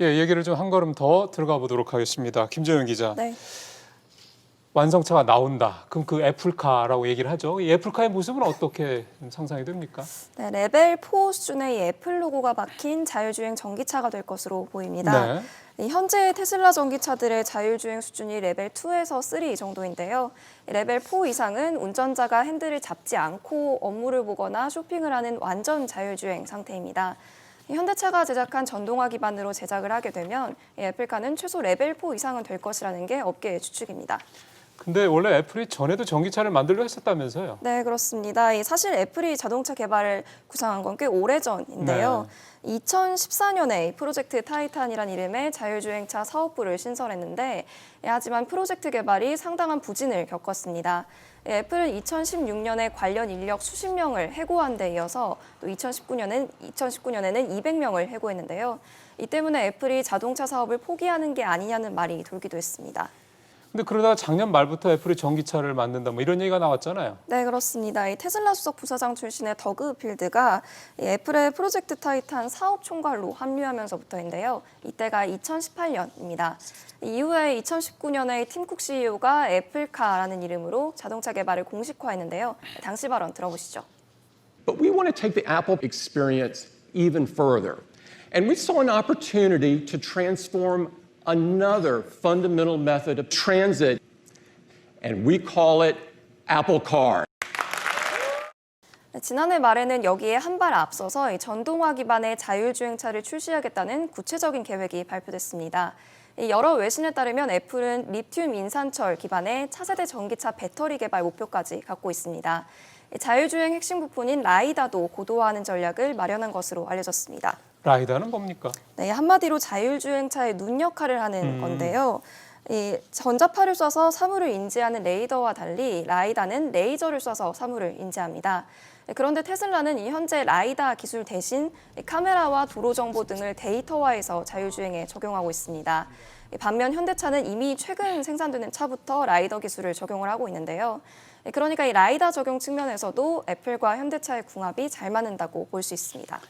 예, 얘기를 좀 한 걸음 더 들어가 보도록 하겠습니다. 김정현 기자. 네. 완성차가 나온다. 그럼 그 애플카라고 얘기를 하죠. 이 애플카의 모습은 어떻게 상상이 됩니까? 네, 레벨 4 수준의 이 애플 로고가 박힌 자율주행 전기차가 될 것으로 보입니다. 네. 이 현재 테슬라 전기차들의 자율주행 수준이 레벨 2에서 3 정도인데요. 이 레벨 4 이상은 운전자가 핸들을 잡지 않고 업무를 보거나 쇼핑을 하는 완전 자율주행 상태입니다. 이 현대차가 제작한 전동화 기반으로 제작을 하게 되면 이 애플카는 최소 레벨 4 이상은 될 것이라는 게 업계의 추측입니다. 근데 원래 애플이 전에도 전기차를 만들려 했었다면서요. 네, 그렇습니다. 이 사실 애플이 자동차 개발을 구상한 건 꽤 오래전인데요. 2014년에 프로젝트 타이탄이란 이름의 자율주행차 사업부를 신설했는데 예, 하지만 프로젝트 개발이 상당한 부진을 겪었습니다. 예, 애플은 2016년에 관련 인력 수십 명을 해고한 데 이어서 또 2019년엔 2019년에는 200명을 해고했는데요. 이 때문에 애플이 자동차 사업을 포기하는 게 아니냐는 말이 돌기도 했습니다. 근데 그러다가 작년 말부터 애플이 전기차를 만든다 뭐 이런 얘기가 나왔잖아요. 네, 그렇습니다. 이 테슬라 수석 부사장 출신의 더그 필드가 이 애플의 프로젝트 타이탄 사업 총괄로 합류하면서부터인데요. 이때가 2018년입니다. 이후에 2019년에 팀쿡 CEO가 애플카라는 이름으로 자동차 개발을 공식화했는데요. 당시 발언 들어보시죠. But we want to take the Apple experience even further. And we saw an opportunity to transform another fundamental method of transit, and we call it Apple Car. 네, 지난해 말에는 여기에 한 발 앞서서 이 전동화 기반의 자율주행차를 출시하겠다는 구체적인 계획이 발표됐습니다. 이 여러 외신에 따르면 애플은 리튬 인산철 기반의 차세대 전기차 배터리 개발 목표까지 갖고 있습니다. 이 자율주행 핵심 부품인 라이다도 고도화하는 전략을 마련한 것으로 알려졌습니다. 라이다는 뭡니까? 네, 한마디로 자율주행차의 눈 역할을 하는 건데요. 이 전자파를 쏴서 사물을 인지하는 레이더와 달리 라이다는 레이저를 쏴서 사물을 인지합니다. 네, 그런데 테슬라는 이 현재 라이다 기술 대신 이 카메라와 도로 정보 등을 데이터화해서 자율주행에 적용하고 있습니다. 이 반면 현대차는 이미 최근 생산되는 차부터 라이더 기술을 적용을 하고 있는데요. 네, 그러니까 이 라이다 적용 측면에서도 애플과 현대차의 궁합이 잘 맞는다고 볼 수 있습니다.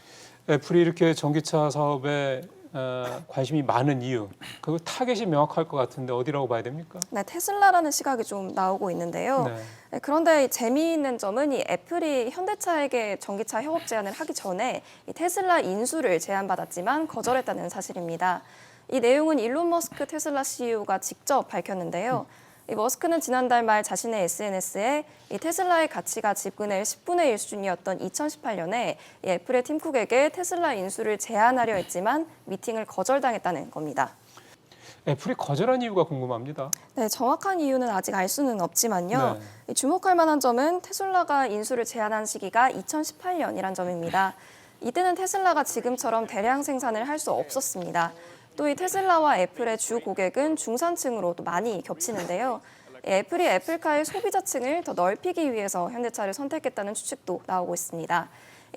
애플이 이렇게 전기차 사업에 어, 관심이 많은 이유, 그 타겟이 명확할 것 같은데 어디라고 봐야 됩니까? 네, 테슬라라는 시각이 좀 나오고 있는데요. 네. 네, 그런데 재미있는 점은 이 애플이 현대차에게 전기차 협업 제안을 하기 전에 이 테슬라 인수를 제안받았지만 거절했다는 사실입니다. 이 내용은 일론 머스크 테슬라 CEO가 직접 밝혔는데요. 이 머스크는 지난달 말 자신의 SNS에 이 테슬라의 가치가 지분의 10분의 1 수준이었던 2018년에 이 애플의 팀쿡에게 테슬라 인수를 제안하려 했지만 미팅을 거절당했다는 겁니다. 애플이 거절한 이유가 궁금합니다. 네, 정확한 이유는 아직 알 수는 없지만요. 네. 이 주목할 만한 점은 테슬라가 인수를 제한한 시기가 2018년이란 점입니다. 이때는 테슬라가 지금처럼 대량 생산을 할 수 없었습니다. 또 이 테슬라와 애플의 주 고객은 중산층으로 또 많이 겹치는데요. 이 애플이 애플카의 소비자층을 더 넓히기 위해서 현대차를 선택했다는 추측도 나오고 있습니다.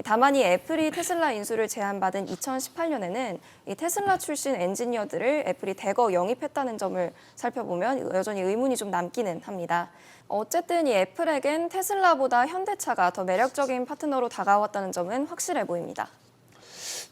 다만 이 애플이 테슬라 인수를 제안받은 2018년에는 이 테슬라 출신 엔지니어들을 애플이 대거 영입했다는 점을 살펴보면 여전히 의문이 좀 남기는 합니다. 어쨌든 이 애플에겐 테슬라보다 현대차가 더 매력적인 파트너로 다가왔다는 점은 확실해 보입니다.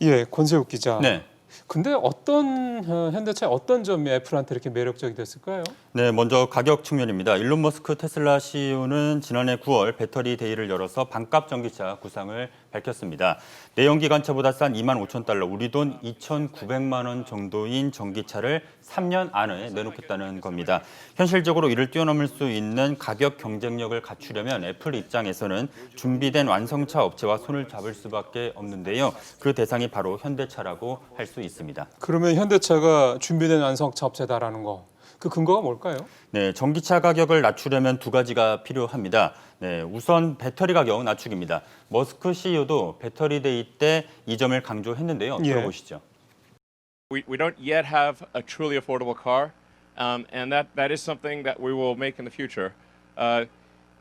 예, 권세욱 기자. 네. 근데 어떤 어, 현대차의 어떤 점이 애플한테 이렇게 매력적이 됐을까요? 네, 먼저 가격 측면입니다. 일론 머스크 테슬라 CEO는 지난해 9월 배터리 데이를 열어서 반값 전기차 구상을 밝혔습니다. 내연 기 관차보다 싼 2만 5천 달러, 우리 돈 2,900만 원 정도인 전기차를 3년 안에 내놓겠다는 겁니다. 현실적으로 이를 뛰어넘을 수 있는 가격 경쟁력을 갖추려면 애플 입장에서는 준비된 완성차 업체와 손을 잡을 수밖에 없는데요. 그 대상이 바로 현대차라고 할 수 있습니다. 그러면 현대차가 준비된 완성차 업체다라는 거. 그 근거가 뭘까요? 네, 전기차 가격을 낮추려면 두 가지가 필요합니다. 네, 우선 배터리 가격 낮추기입니다. 머스크 CEO도 배터리 데이 때 이 점을 강조했는데요. 예. 들어보시죠. we, we don't yet have a truly affordable car, um, and that, that is something that we will make in the future. Uh,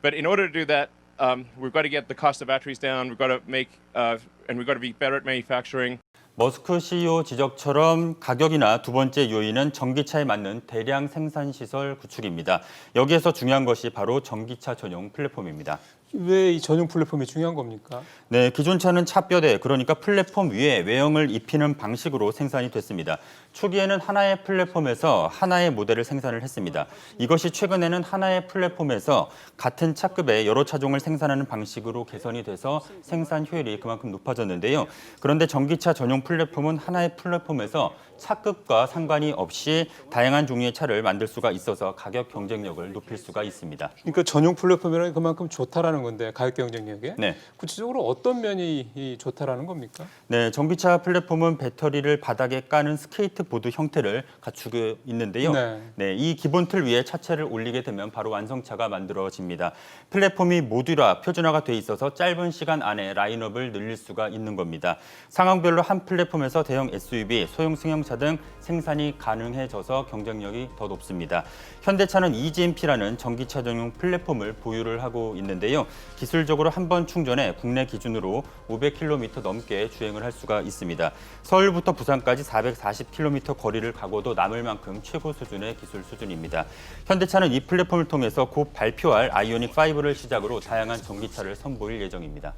but in order to do that, um, we've got to get the cost of batteries down. We've got to make, uh, and we've got to be better at manufacturing. 머스크 CEO 지적처럼 가격이나 두 번째 요인은 전기차에 맞는 대량 생산 시설 구축입니다. 여기에서 중요한 것이 바로 전기차 전용 플랫폼입니다. 왜 이 전용 플랫폼이 중요한 겁니까? 네, 기존 차는 차뼈대 그러니까 플랫폼 위에 외형을 입히는 방식으로 생산이 됐습니다. 초기에는 하나의 플랫폼에서 하나의 모델을 생산을 했습니다. 이것이 최근에는 하나의 플랫폼에서 같은 차급의 여러 차종을 생산하는 방식으로 개선이 돼서 생산 효율이 그만큼 높아졌는데요. 그런데 전기차 전용 플랫폼은 하나의 플랫폼에서 차급과 상관이 없이 다양한 종류의 차를 만들 수가 있어서 가격 경쟁력을 높일 수가 있습니다. 그러니까 전용 플랫폼이라는 게 그만큼 좋다라는 건데 가격 경쟁력에 네. 구체적으로 어떤 면이 이 좋다라는 겁니까? 네, 전기차 플랫폼은 배터리를 바닥에 까는 스케이트보드 형태를 갖추고 있는데요. 네. 네, 이 기본 틀 위에 차체를 올리게 되면 바로 완성차가 만들어집니다. 플랫폼이 모듈화, 표준화가 돼 있어서 짧은 시간 안에 라인업을 늘릴 수가 있는 겁니다. 상황별로 한 플랫폼에서 대형 SUV, 소형 승용차 등 생산이 가능해져서 경쟁력이 더 높습니다. 현대차는 EGMP라는 전기차 전용 플랫폼을 보유를 하고 있는데요. 기술적으로 한 번 충전에 국내 기준으로 500km 넘게 주행을 할 수가 있습니다. 서울부터 부산까지 440km 거리를 가고도 남을 만큼 최고 수준의 기술 수준입니다. 현대차는 이 플랫폼을 통해서 곧 발표할 아이오닉 5를 시작으로 다양한 전기차를 선보일 예정입니다.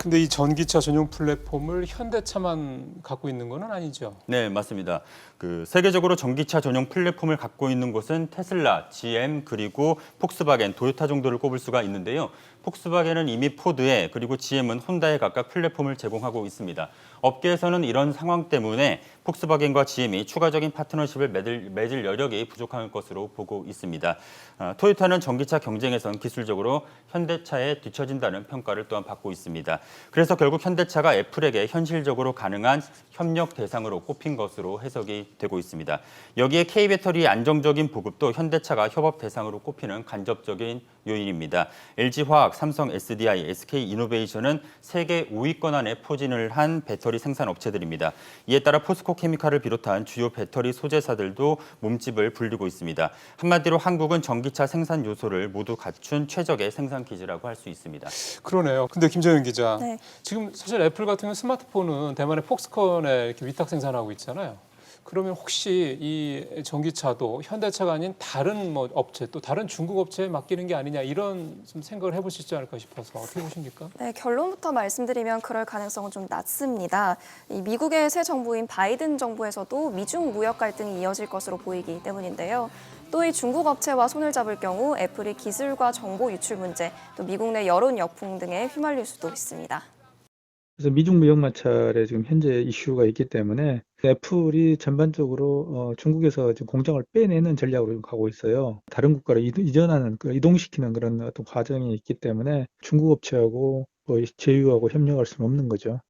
근데 이 전기차 전용 플랫폼을 현대차만 갖고 있는 건 아니죠. 네, 맞습니다. 그 세계적으로 전기차 전용 플랫폼을 갖고 있는 곳은 테슬라, GM 그리고 폭스바겐, 도요타 정도를 꼽을 수가 있는데요. 폭스바겐은 이미 포드에 그리고 GM은 혼다에 각각 플랫폼을 제공하고 있습니다. 업계에서는 이런 상황 때문에 폭스바겐과 GM이 추가적인 파트너십을 맺을, 맺을 여력이 부족한 것으로 보고 있습니다. 어, 토요타는 전기차 경쟁에선 기술적으로 현대차에 뒤처진다는 평가를 또한 받고 있습니다. 그래서 결국 현대차가 애플에게 현실적으로 가능한 협력 대상으로 꼽힌 것으로 해석이 되고 있습니다. 여기에 K배터리의 안정적인 보급도 현대차가 협업 대상으로 꼽히는 간접적인 요인입니다. LG화학, 삼성 SDI, SK 이노베이션은 세계 5위권 안에 포진을 한 배터리 생산 업체들입니다. 이에 따라 포스코 케미칼을 비롯한 주요 배터리 소재사들도 몸집을 불리고 있습니다. 한마디로 한국은 전기차 생산 요소를 모두 갖춘 최적의 생산 기지라고 할 수 있습니다. 그러네요. 근데 김정현 기자, 네. 지금 사실 애플 같은 경우 스마트폰은 대만의 폭스콘 에 이렇게 위탁 생산하고 있잖아요. 그러면 혹시 이 전기차도 현대차가 아닌 다른 뭐 업체 또 다른 중국 업체에 맡기는 게 아니냐 이런 좀 생각을 해볼 수 있지 않을까 싶어서 어떻게 보십니까? 네, 결론부터 말씀드리면 그럴 가능성은 좀 낮습니다. 이 미국의 새 정부인 바이든 정부에서도 미중 무역 갈등이 이어질 것으로 보이기 때문인데요. 또 이 중국 업체와 손을 잡을 경우 애플이 기술과 정보 유출 문제, 또 미국 내 여론 역풍 등에 휘말릴 수도 있습니다. 그래서 미중 무역 마찰에 지금 현재 이슈가 있기 때문에 애플이 전반적으로 어, 중국에서 지금 공장을 빼내는 전략으로 가고 있어요. 다른 국가로 이전하는 그 이동시키는 그런 어떤 과정이 있기 때문에 중국 업체하고 거의 제휴하고 협력할 수는 없는 거죠.